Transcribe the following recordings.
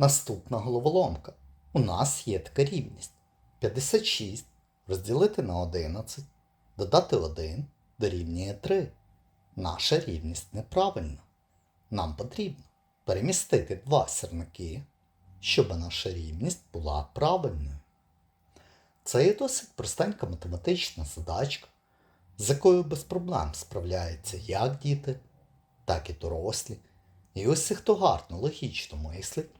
Наступна головоломка. У нас є така рівність. 56 розділити на 11, додати 1 дорівнює 3. Наша рівність неправильна. Нам потрібно перемістити два сірники, щоб наша рівність була правильною. Це є досить простенька математична задачка, з якою без проблем справляються як діти, так і дорослі. І ось хто гарно логічно мислить,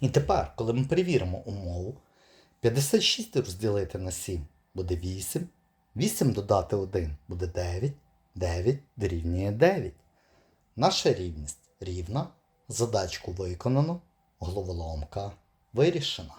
І тепер, коли ми перевіримо умову, 56 розділити на 7 буде 8, 8 додати 1 буде 9, 9 дорівнює 9. Наша рівність рівна, задачку виконано, головоломка вирішена.